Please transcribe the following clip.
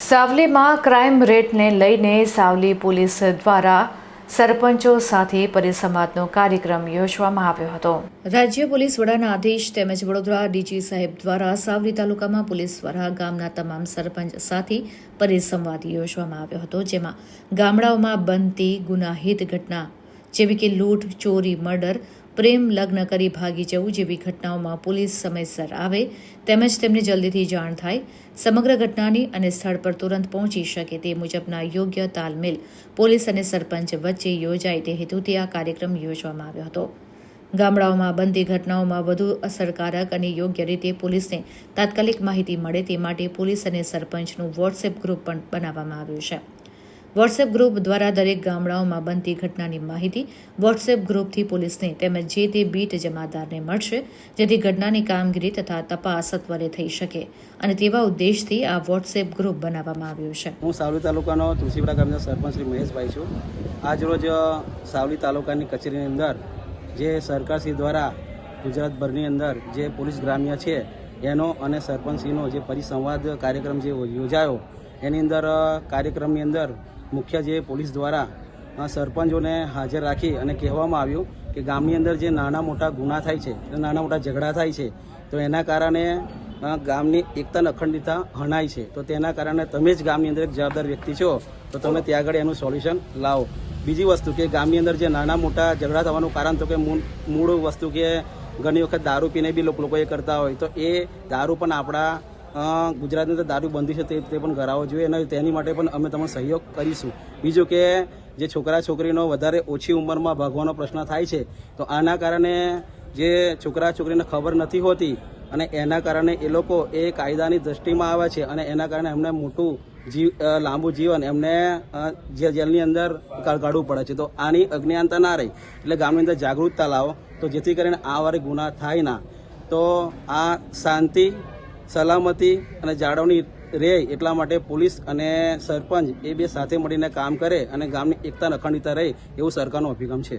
સાવલીમાં crime રેટને લઈને Savli police દ્વારા સરપંચો સાથે પરિસંવાદનો કાર્યક્રમ યોજવામાં આવ્યો હતો. રાજ્ય પોલીસ વડાના આદેશ તેમજ વડોદરા ડીજી સાહેબ દ્વારા સાવલી તાલુકામાં પોલીસ દ્વારા ગામના તમામ સરપંચ સાથે પરિસંવાદ યોજવામાં આવ્યો હતો, જેમાં ગામડાઓમાં બનતી ગુનાહિત ઘટના જેવી કે લૂંટ, ચોરી, મર્ડર, પ્રેમ, લગ્ન કરી ભાગી જવું જેવી ઘટનાઓમાં પોલીસ સમયસર આવે તેમજ તેમને જલ્દીથી જાણ થાય. સમગ્ર ઘટનાની અને સ્થળ પર તુરંત પહોંચી શકે તે મુજબના યોગ્ય તાલમેલ પોલીસ અને સરપંચ વચ્ચે યોજાય તે હેતુથી આ કાર્યક્રમ યોજવામાં આવ્યો હતો. ગામડાઓમાં બનતી ઘટનાઓમાં વધુ અસરકારક અને યોગ્ય રીતે પોલીસને તાત્કાલિક માહિતી મળે તે માટે પોલીસ અને સરપંચનું વોટ્સએપ ગ્રુપ પણ બનાવવામાં આવ્યું છે. વોટ્સએપ ગ્રુપ દ્વારા દરેક ગામડાઓમાં બનતી ઘટનાની માહિતી વોટ્સએપ ગ્રુપથી પોલીસને તેમજ જે તે બીટ જમાદારને મળશે, જેથી ઘટનાની કામગીરી તથા તપાસ સત્વરે થઈ શકે. અને તેવા ઉદ્દેશથી આ વોટ્સએપ ગ્રુપ બનાવવામાં આવ્યું છે. હું સાવલી તાલુકાનો તુલસીપુરા ગામના સરપંચ શ્રી મહેશભાઈ છું. આજરોજ સાવલી તાલુકાની કચેરીની અંદર જે સરકારશ્રી દ્વારા ગુજરાતભરની અંદર જે પોલીસ ગ્રામ્ય છે, એનો અને સરપંચશ્રીનો જે પરિસંવાદ કાર્યક્રમ જે યોજાયો, એની અંદર કાર્યક્રમની અંદર મુખ્ય જે પોલીસ દ્વારા સરપંચોને હાજર રાખી અને કહેવામાં આવ્યું કે ગામની અંદર જે નાના મોટા ગુના થાય છે નાના મોટા ઝઘડા થાય છે, તો એના કારણે ગામની એકતા અખંડિતતા હણાય છે. તો તેના કારણે તમે જ ગામની અંદર એક જવાબદાર વ્યક્તિ છો, તો તમે ત્યાં આગળ એનું સોલ્યુશન લાવો. બીજી વસ્તુ કે ગામની અંદર જે નાના મોટા ઝઘડા થવાનું કારણ તો કે મૂળ વસ્તુ કે ઘણી વખત દારૂ પીને બી લોકો એ કરતા હોય, તો એ દારૂ પણ આપણા ગુજરાતની અંદર દારૂ બંધી છે તે તે પણ કરાવવો જોઈએ અને તેની માટે પણ અમે તમને સહયોગ કરીશું. બીજું કે જે છોકરા છોકરીનો વધારે ઓછી ઉંમરમાં ભાગવાનો પ્રશ્ન થાય છે, તો આના કારણે જે છોકરા છોકરીને ખબર નથી હોતી અને એના કારણે એ લોકો એ કાયદાની દ્રષ્ટિમાં આવે છે અને એના કારણે એમને મોટું જીવ લાંબુ જીવન એમને જેલની અંદર કાઢ- કાઢવું પડે છે. તો આની અજ્ઞાનતા ના રહી. એટલે ગામની અંદર જાગૃતતા લાવો. તો જેથી કરીને આ વારે ગુના થાય ના. તો આ શાંતિ સલામતી અને જાળવણી રહે એટલા માટે પોલીસ અને સરપંચ એ બે સાથે મળીને કામ કરે અને ગામની એકતા અખંડિતતા રહે એવું સરકારનો અભિગમ છે.